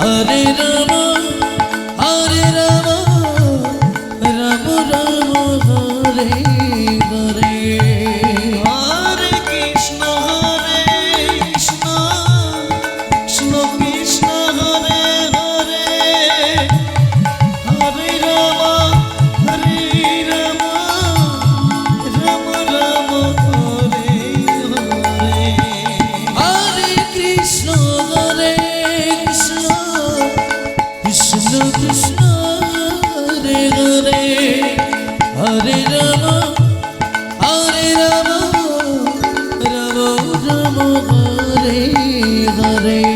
Hare Ram Hare Hare